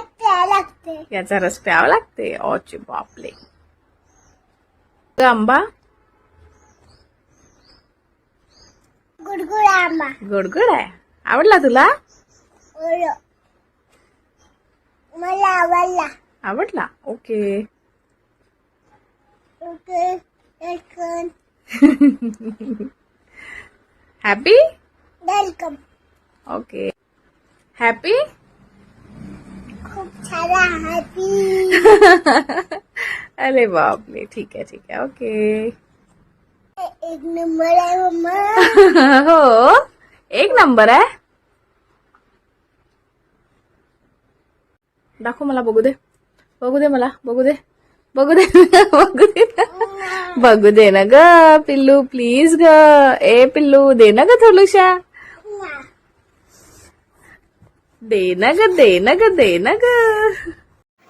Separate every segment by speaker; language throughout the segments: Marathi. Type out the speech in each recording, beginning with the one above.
Speaker 1: प्यायला लागते.
Speaker 2: याचा रस प्यावा लागते. ओचे बापले. आंबा?
Speaker 1: गुडगुड आंबा.
Speaker 2: गोडगोड आहे. आवडला तुला?
Speaker 1: मला आवडला.
Speaker 2: आवडला. ओके.
Speaker 1: ओके.
Speaker 2: हॅपी
Speaker 1: खूप छान हॅपी
Speaker 2: अरे बापले ठीक आहे ठीक आहे ओके
Speaker 1: एक नंबर आहे मम्मा
Speaker 2: हो एक नंबर आहे दाखव मला बघू दे. बघू दे मला बघू दे. बघू दे बघू दे. बघू दे ना ग पिल्लू प्लीज ग. ए पिल्लू दे ना ग थोडूशा. दे ना ग दे ना ग दे ना ग.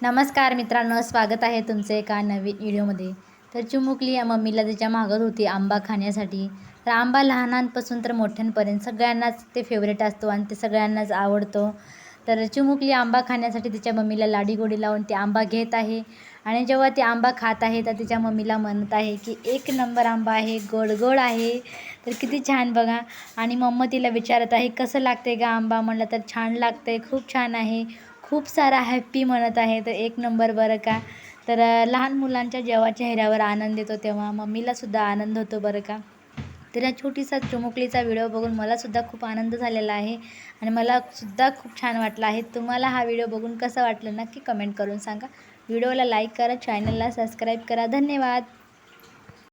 Speaker 3: नमस्कार मित्रांनो स्वागत आहे तुमचे एका नवीन व्हिडिओमध्ये. तर चिमुकली या मम्मीला तिच्या मागत होती आंबा खाण्यासाठी. तर आंबा लहानांपासून तर मोठ्यांपर्यंत सगळ्यांनाच ते फेवरेट असतो आणि ते सगळ्यांनाच आवडतो. तर चिमुकली आंबा खाण्यासाठी तिच्या मम्मीला लाडी गोडी लावून ती आंबा घेत आहे. आणि जेव्हा ती आंबा खात आहे तर तिच्या मम्मीला म्हणत आहे की एक नंबर आंबा आहे गोड गोड आहे. तर किती छान बघा. आणि मम्मा तिला विचारत आहे कसं लागते का आंबा? म्हणलं तर छान लागते खूप छान आहे. खूप सारा हॅप्पी म्हणत आहे तर एक नंबर बरं का? तर लहान मुलांच्या जेव्हा चेहऱ्यावर आनंद येतो तेव्हा मम्मीलासुद्धा आनंद होतो बरं का. तर या छोटीसा चुमुकलीचा व्हिडिओ बघून मलासुद्धा खूप आनंद झालेला आहे. आणि मला सुद्धा खूप छान वाटला आहे. तुम्हाला हा व्हिडिओ बघून कसा वाटलं नक्की कमेंट करून सांगा. व्हिडिओला लाईक करा चॅनलला सबस्क्राईब करा. धन्यवाद.